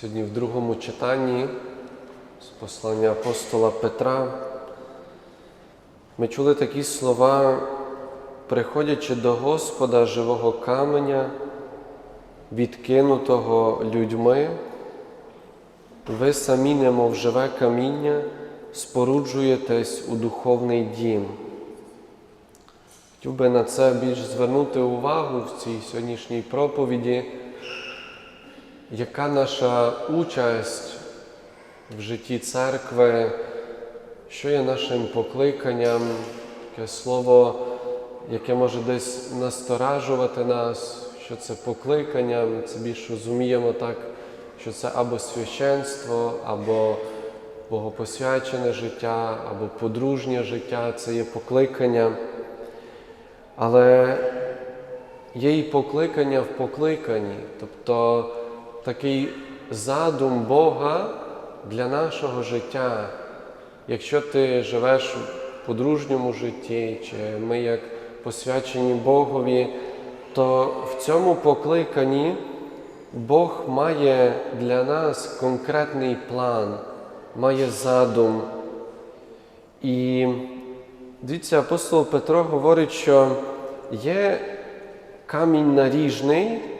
Сьогодні в другому читанні з послання апостола Петра ми чули такі слова, приходячи до Господа живого каменя, відкинутого людьми, ви самі, немов живе каміння, споруджуєтесь у духовний дім. Хотів би на це більш звернути увагу в цій сьогоднішній проповіді, яка наша участь в житті церкви, що є нашим покликанням, таке слово, яке може десь насторажувати нас, що це покликання, ми це більш розуміємо так, що це або священство, або богопосвячене життя, або подружнє життя. Це є покликання. Але є і покликання в покликанні, тобто такий задум Бога для нашого життя. Якщо ти живеш в подружньому житті, чи ми як посвячені Богові, то в цьому покликанні Бог має для нас конкретний план, має задум. І дивіться, апостол Петро говорить, що є камінь наріжний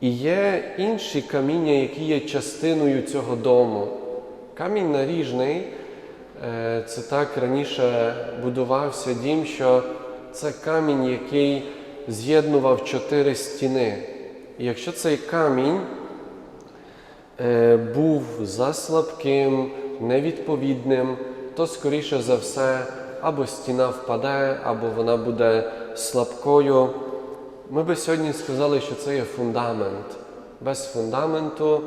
і є інші каміння, які є частиною цього дому. Камінь наріжний е, це так раніше будувався дім, що це камінь, який з'єднував чотири стіни. І якщо цей камінь е, був заслабким, невідповідним, то скоріше за все або стіна впаде, або вона буде слабкою. Ми би сьогодні сказали, що це є фундамент. Без фундаменту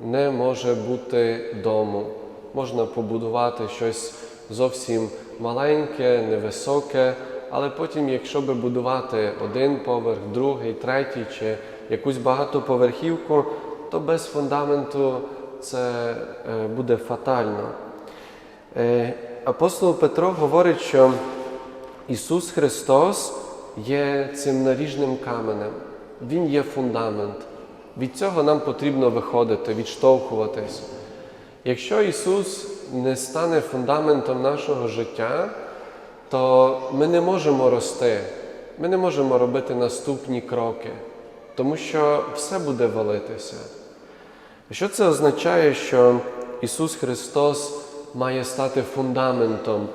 не може бути дому. Можна побудувати щось зовсім маленьке, невисоке, але потім, якщо би будувати один поверх, другий, третій чи якусь багатоповерхівку, то без фундаменту це е, буде фатально. Е, Апостол Петро говорить, що Ісус Христос є цим наріжним каменем, Він є фундамент. Від цього нам потрібно виходити, відштовхуватись. Якщо Ісус не стане фундаментом нашого життя, то ми не можемо рости, ми не можемо робити наступні кроки, тому що все буде валитися. Що це означає, що Ісус Христос має стати фундаментом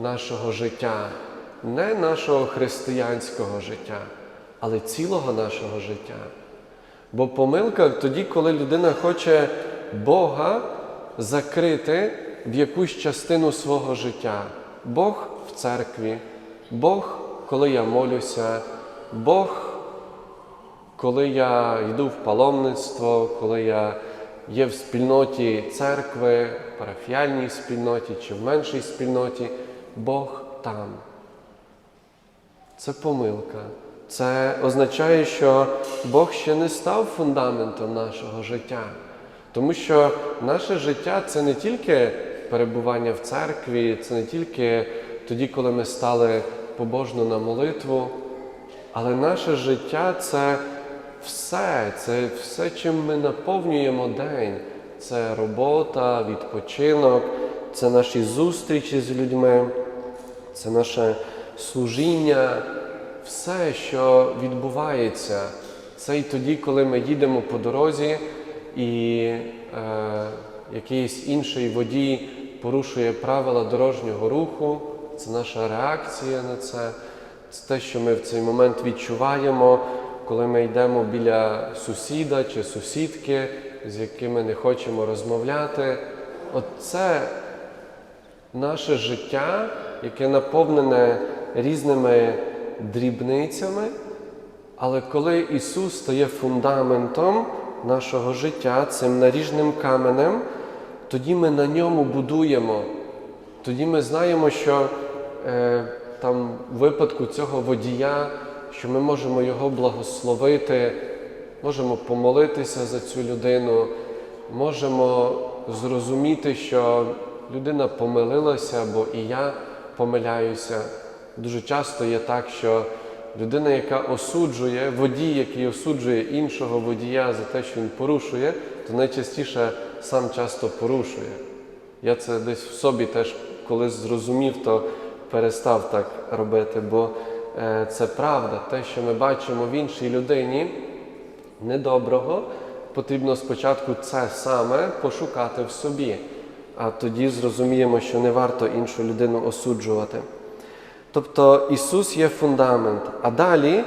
нашого життя, не нашого християнського життя, але цілого нашого життя? Бо помилка тоді, коли людина хоче Бога закрити в якусь частину свого життя. Бог в церкві, Бог, коли я молюся, Бог, коли я йду в паломництво, коли я є в спільноті церкви, парафіальній спільноті чи в меншій спільноті, Бог там. Це помилка. Це означає, що Бог ще не став фундаментом нашого життя. Тому що наше життя це не тільки перебування в церкві, це не тільки тоді, коли ми стали побожно на молитву, але наше життя це все, це все, чим ми наповнюємо день. Це робота, відпочинок, це наші зустрічі з людьми, це наше служіння, все, що відбувається, це і тоді, коли ми їдемо по дорозі і е, якийсь інший водій порушує правила дорожнього руху, це наша реакція на це, це те, що ми в цей момент відчуваємо, коли ми йдемо біля сусіда чи сусідки, з якими не хочемо розмовляти. От це наше життя, яке наповнене різними дрібницями, але коли Ісус стає фундаментом нашого життя, цим наріжним каменем, тоді ми на ньому будуємо. Тоді ми знаємо, що е, там в випадку цього водія, що ми можемо його благословити, можемо помолитися за цю людину, можемо зрозуміти, що людина помилилася, бо і я помиляюся. Дуже часто є так, що Людина, яка осуджує, водій, який осуджує іншого водія за те, що він порушує, то найчастіше сам часто порушує. Я це десь в собі теж коли зрозумів, то перестав так робити, бо е, це правда. Те, що ми бачимо в іншій людині недоброго, потрібно спочатку це саме пошукати в собі, а тоді зрозуміємо, що не варто іншу людину осуджувати. Тобто Ісус є фундамент. А далі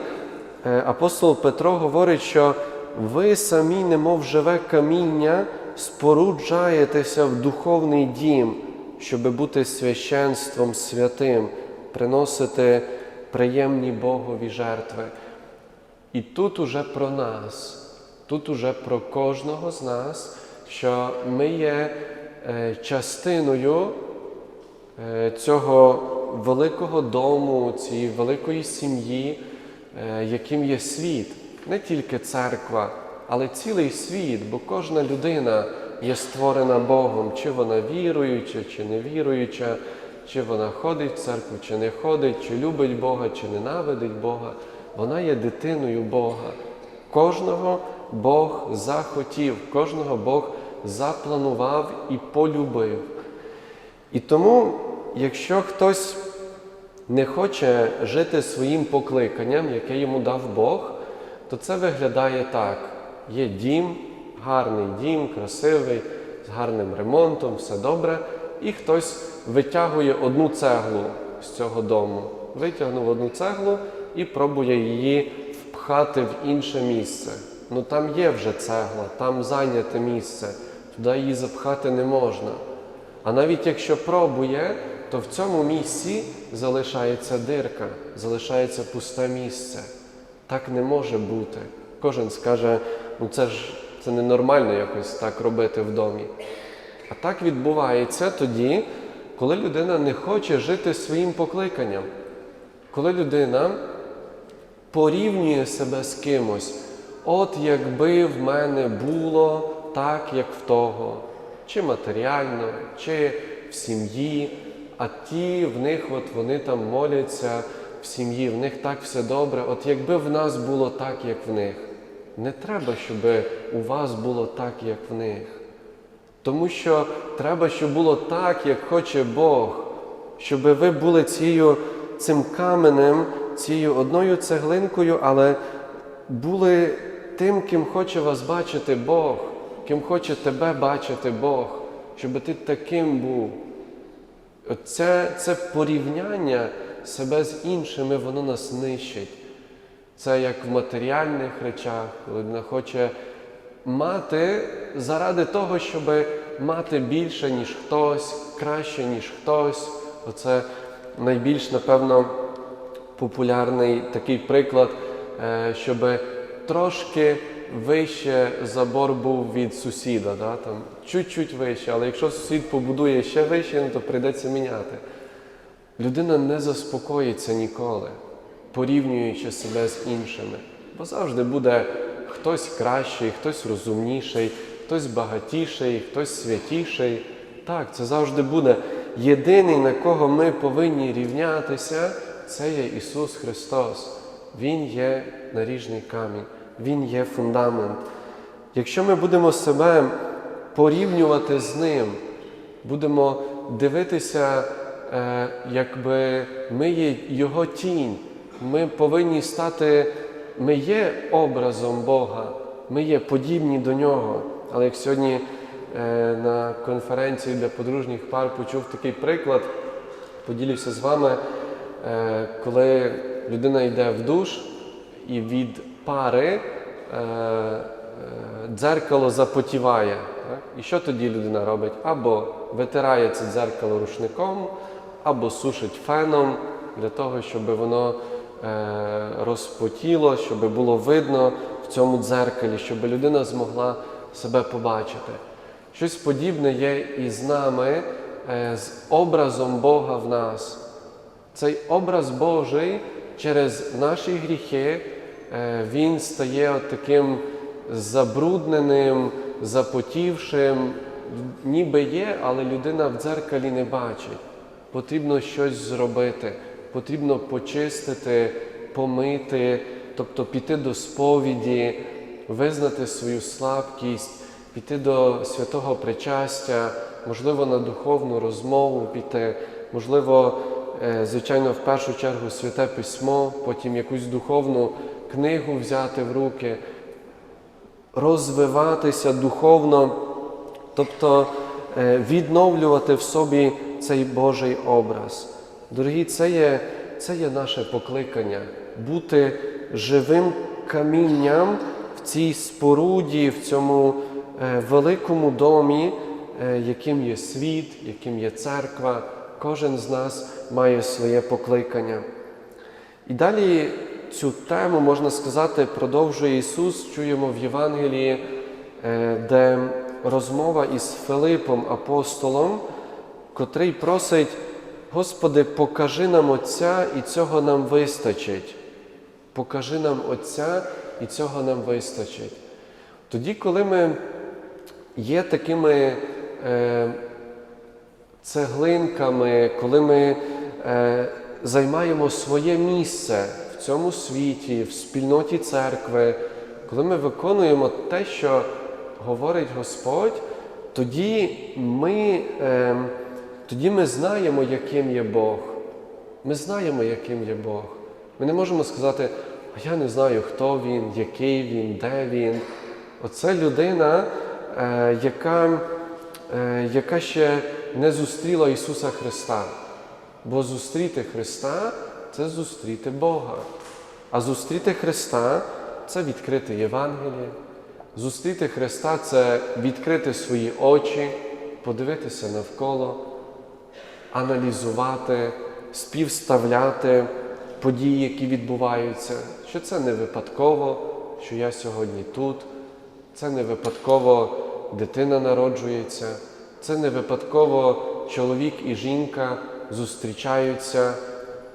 е, апостол Петро говорить, що ви самі, немов живе каміння, споруджаєтеся в духовний дім, щоб бути священством святим, приносити приємні Богові жертви. І тут уже про нас, тут уже про кожного з нас, що ми є е, частиною е, цього великого дому, цієї великої сім'ї, е, яким є світ, не тільки церква, але цілий світ, бо кожна людина є створена Богом, чи вона віруюча, чи не віруюча, чи вона ходить в церкву, чи не ходить, чи любить Бога, чи ненавидить Бога. Вона є дитиною Бога. Кожного Бог захотів, кожного Бог запланував і полюбив. І тому, якщо хтось не хоче жити своїм покликанням, яке йому дав Бог, то це виглядає так: є дім, гарний дім, красивий, з гарним ремонтом, все добре, і хтось витягує одну цеглу з цього дому, витягнув одну цеглу і пробує її впхати в інше місце. Ну там є вже цегла, там зайняте місце, туди її запхати не можна. А навіть якщо пробує, то в цьому місці залишається дирка, залишається пусте місце. Так не може бути. Кожен скаже, ну це ж це ненормально якось так робити в домі. А так відбувається тоді, коли людина не хоче жити своїм покликанням, коли людина порівнює себе з кимось. От якби в мене було так, як в того, чи матеріально, чи в сім'ї, а ті в них от вони там моляться в сім'ї, в них так все добре. От якби в нас було так, як в них. Не треба, щоб у вас було так, як в них. Тому що треба, щоб було так, як хоче Бог, щоб ви були цією, цим каменем, цією одною цеглинкою, але були тим, ким хоче вас бачити Бог, ким хоче тебе бачити Бог, щоб ти таким був. Це, це порівняння себе з іншими, воно нас нищить. Це як в матеріальних речах, людина хоче мати заради того, щоб мати більше, ніж хтось, краще, ніж хтось. Оце найбільш, напевно, популярний такий приклад, е, щоб трошки вище забор був від сусіда, да? там, чуть-чуть вище, але якщо сусід побудує ще вище, ну, то прийдеться міняти. Людина не заспокоїться ніколи, порівнюючи себе з іншими, бо завжди буде хтось кращий, хтось розумніший, хтось багатіший, хтось святіший. Так, це завжди буде. Єдиний, на кого ми повинні рівнятися, це є Ісус Христос. Він є наріжний камінь, Він є фундамент. Якщо ми будемо себе порівнювати з Ним, будемо дивитися, е, якби ми є Його тінь, ми повинні стати, ми є образом Бога, ми є подібні до Нього. Але як сьогодні е, на конференції для подружніх пар почув такий приклад, поділюся з вами, е, коли людина йде в душ і від пари е, е, дзеркало запотіває. Так? І що тоді людина робить? Або витирає це дзеркало рушником, або сушить феном для того, щоб воно е, розпотіло, щоб було видно в цьому дзеркалі, щоб людина змогла себе побачити. Щось подібне є і з нами, е, з образом Бога в нас. Цей образ Божий через наші гріхи він стає от таким забрудненим, запотівшим, ніби є, але людина в дзеркалі не бачить. Потрібно щось зробити, потрібно почистити помити, тобто піти до сповіді, визнати свою слабкість, піти до святого причастя, можливо, на духовну розмову піти, можливо, е, звичайно, в першу чергу святе письмо, потім якусь духовну книгу взяти в руки, розвиватися духовно, тобто е, відновлювати в собі цей Божий образ. Дорогі, це є, це є наше покликання бути живим камінням в цій споруді, в цьому е, великому домі, е, яким є світ, яким є церква. Кожен з нас має своє покликання. І далі цю тему, можна сказати, продовжує Ісус, чуємо в Євангелії, е, де розмова із Филипом апостолом, котрий просить, Господи, покажи нам Отця, і цього нам вистачить. Покажи нам Отця, і цього нам вистачить. Тоді, коли ми є такими е, цеглинками, коли ми е, займаємо своє місце в цьому світі, в спільноті церкви, коли ми виконуємо те, що говорить Господь, тоді ми, е, тоді ми знаємо, яким є Бог. Ми знаємо, яким є Бог. Ми не можемо сказати, а я не знаю, хто він, який він, де він. Оце людина, е, яка, е, яка ще не зустріла Ісуса Христа. Бо зустріти Христа це зустріти Бога. А зустріти Христа це відкрити Євангеліє. Зустріти Христа це відкрити свої очі, подивитися навколо, аналізувати, співставляти події, які відбуваються, що це не випадково, що я сьогодні тут, це не випадково дитина народжується, це не випадково чоловік і жінка зустрічаються,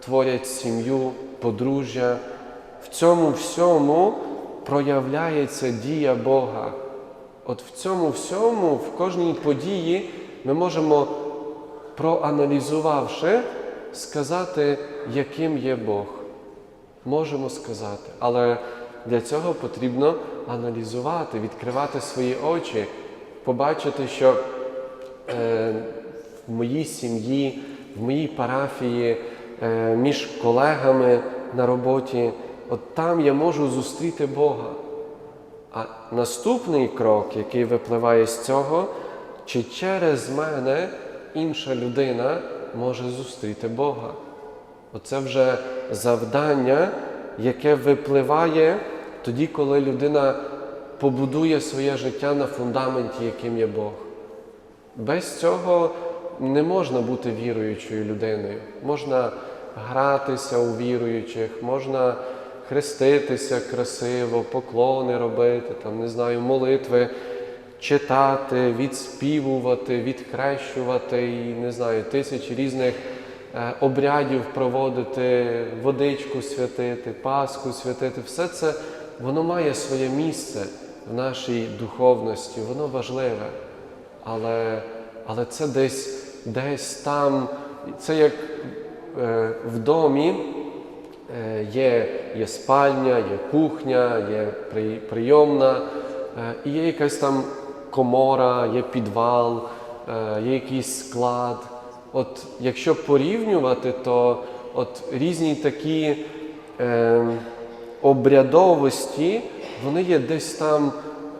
творять сім'ю, подружжя. В цьому всьому проявляється дія Бога. От в цьому всьому, в кожній події ми можемо, проаналізувавши, сказати, яким є Бог. Можемо сказати, але для цього потрібно аналізувати, відкривати свої очі, побачити, що е, в моїй сім'ї, в моїй парафії, між колегами на роботі, от там я можу зустріти Бога. А наступний крок, який випливає з цього, чи через мене інша людина може зустріти Бога. Оце вже завдання, яке випливає тоді, коли людина побудує своє життя на фундаменті, яким є Бог. Без цього не можна бути віруючою людиною. Можна гратися у віруючих, можна хреститися красиво, поклони робити, там, не знаю, молитви читати, відспівувати, відхрещувати і не знаю, тисячі різних е, обрядів проводити, водичку святити, Пасху святити. Все це воно має своє місце в нашій духовності, воно важливе. Але, але це десь, десь там, це як е, в домі. Е, Є, є спальня, є кухня, є при- прийомна, е, і є якась там комора, є підвал, е, є якийсь склад. От якщо порівнювати, то от різні такі е, обрядовості, вони є десь там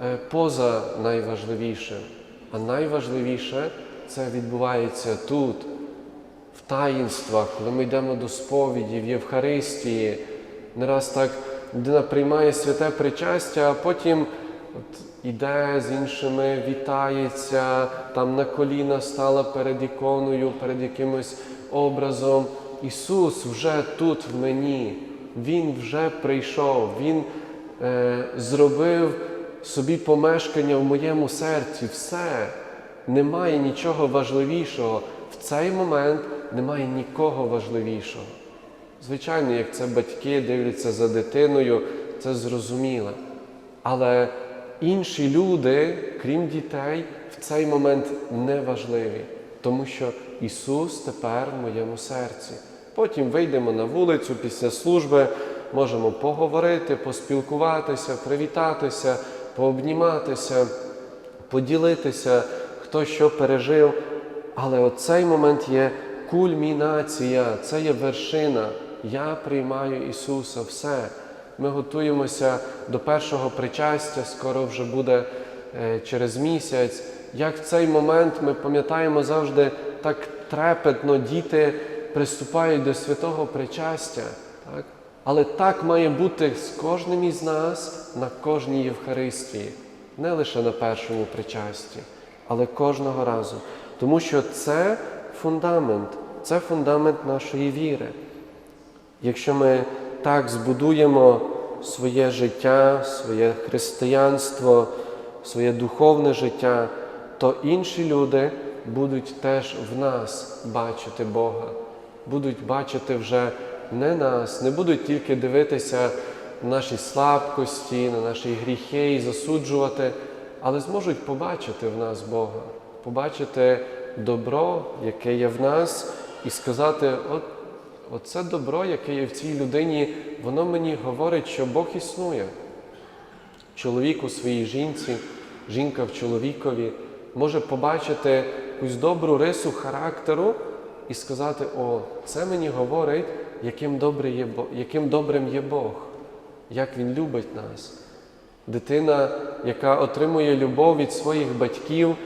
е, поза найважливішим. А найважливіше це відбувається тут, в таїнствах, коли ми йдемо до сповіді, в Євхаристії. Не раз так людина приймає святе причастя, а потім от іде з іншими, вітається, там на коліна стала перед іконою, перед якимось образом. Ісус вже тут в мені, Він вже прийшов, Він е, зробив собі помешкання в моєму серці. Все. Немає нічого важливішого. В цей момент немає нікого важливішого. Звичайно, як це батьки дивляться за дитиною, це зрозуміло. Але інші люди, крім дітей, в цей момент не важливі, тому що Ісус тепер в моєму серці. Потім вийдемо на вулицю після служби, можемо поговорити, поспілкуватися, привітатися, пообніматися, поділитися, хто що пережив. Але оцей момент є кульмінація, це є вершина. Я приймаю Ісуса, все. Ми готуємося до першого причастя, скоро вже буде е, через місяць. Як в цей момент ми пам'ятаємо завжди так трепетно, діти приступають до святого причастя. Так? Але так має бути з кожним із нас на кожній Євхаристії, не лише на першому причасті, але кожного разу. Тому що це фундамент, це фундамент нашої віри. Якщо ми так збудуємо своє життя, своє християнство, своє духовне життя, то інші люди будуть теж в нас бачити Бога, будуть бачити вже не нас, не будуть тільки дивитися на наші слабкості, на наші гріхи і засуджувати, але зможуть побачити в нас Бога, побачити добро, яке є в нас, і сказати, от Оце добро, яке є в цій людині, воно мені говорить, що Бог існує. Чоловік у своїй жінці, жінка в чоловікові може побачити якусь добру рису характеру і сказати: О, це мені говорить, яким, добрий є, яким добрим є Бог, як Він любить нас. Дитина, яка отримує любов від своїх батьків,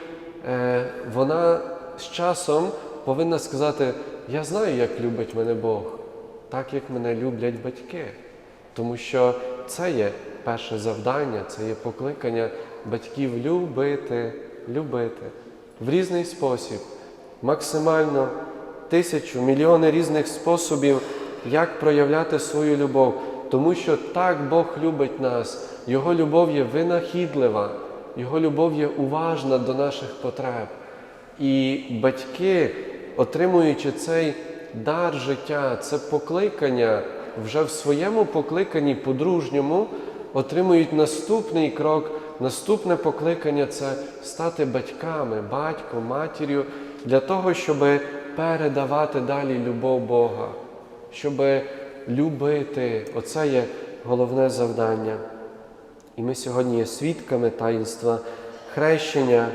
е, вона з часом повинна сказати: Я знаю, як любить мене Бог, так як мене люблять батьки. Тому що це є перше завдання, це є покликання батьків любити, любити в різний спосіб, максимально тисячу, мільйони різних способів, як проявляти свою любов. Тому що так Бог любить нас, Його любов є винахідлива, Його любов є уважна до наших потреб. І батьки, отримуючи цей дар життя, це покликання, вже в своєму покликанні подружньому отримують наступний крок, наступне покликання це стати батьками, батьком, матір'ю, для того, щоб передавати далі любов Бога, щоб любити. Оце є головне завдання. І ми сьогодні є свідками таїнства хрещення,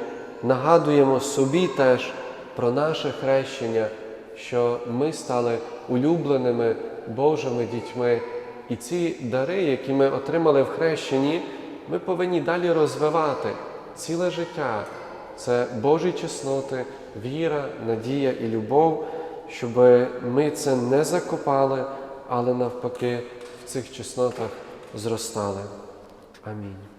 нагадуємо собі теж про наше хрещення, що ми стали улюбленими Божими дітьми. І ці дари, які ми отримали в хрещенні, ми повинні далі розвивати ціле життя. Це Божі чесноти, віра, надія і любов, щоб ми це не закопали, але навпаки в цих чеснотах зростали. Амінь.